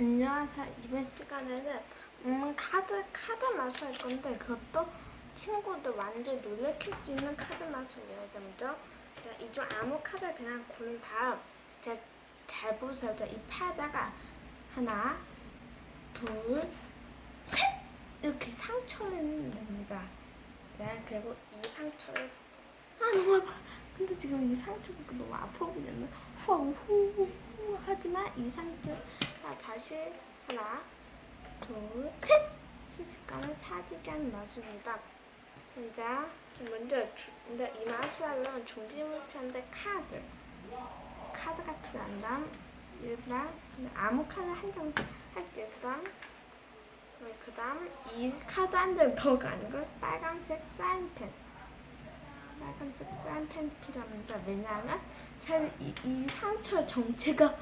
안녕하세요. 이번 시간에는 음, 카드 카드 마술 할 건데 그것도 친구들 완전 놀래킬 수 있는 카드 마술이에요. 먼저 이중 아무 카드 그냥 고른 다음 제 잘 보세요. 자, 이 팔에다가 하나, 둘, 셋 이렇게 상처를 냅니다. 자, 그리고 이 상처를 아 너무 아파. 근데 지금 이 상처가 너무 아파. 후후후 하지만 이 상처 자, 다시 하나, 둘, 셋! 순식간에 하는 마술입니다. 이제 먼저 주, 이제 이 마술하려면 준비물표인데 카드. 카드가 필요한 다음 일단 아무 카드 한 장 할게요. 그 다음 그 다음 이 카드 한 장 더가 아니고 빨간색 사인펜. 빨간색 사인펜 필요합니다. 왜냐하면 사실 이, 이 상처 정체가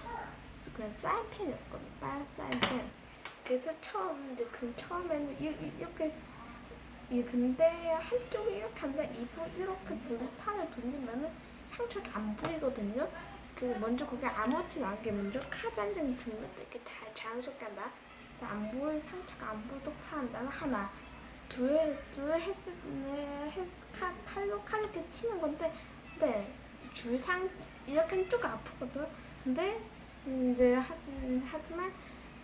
그냥 사인펜이었거든. 빨간 사인펜. 그래서 처음 이제 그 처음에는 이렇게 이 근데 한쪽이 이렇게 한다 이부 이렇게 돌 판을 돌리면은 상처가 안 보이거든요. 그 먼저 거기 아무렇지 않게 먼저 카드 한 장 주면 이렇게 다 자연스럽게 한다. 안 보일 상처가 안 보이도록 한다는 하나. 둘, 둘 했을 때 해- 카, 팔로 카드 이렇게 치는 건데, 네, 줄상 이렇게 한쪽 아프거든. 근데 음, 하지만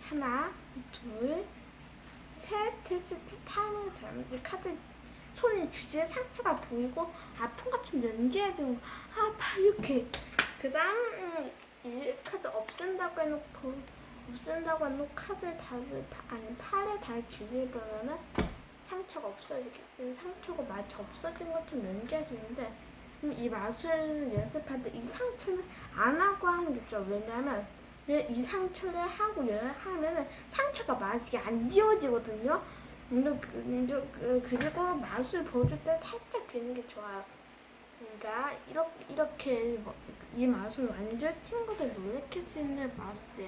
하나, 둘, 셋 했을 때 타임을 이 카드 손에 주지에 상처가 보이고 아픈 것좀 연기해주고 아파 이렇게. 그 다음 음, 이 카드 없앤다고 해놓고 없앤다고 해놓고 카드를 다, 다 아니 팔에 달 주기보다는 상처가 없어지게 상처가 마치 없어진 것처럼 연기해주는데 음, 이 마술 연습할 때 이 상처는 안 하고 게 좋아 왜냐면 이 상처를 하고 연 하면은 상처가 마치 안 지워지거든요. 근데 그, 그리고 맛을 보여줄 때 살짝 되는 게 좋아요. 그러니까 이렇게 이렇게 뭐- 이 맛을 완전 친구들 놀래킬 수 있는 맛을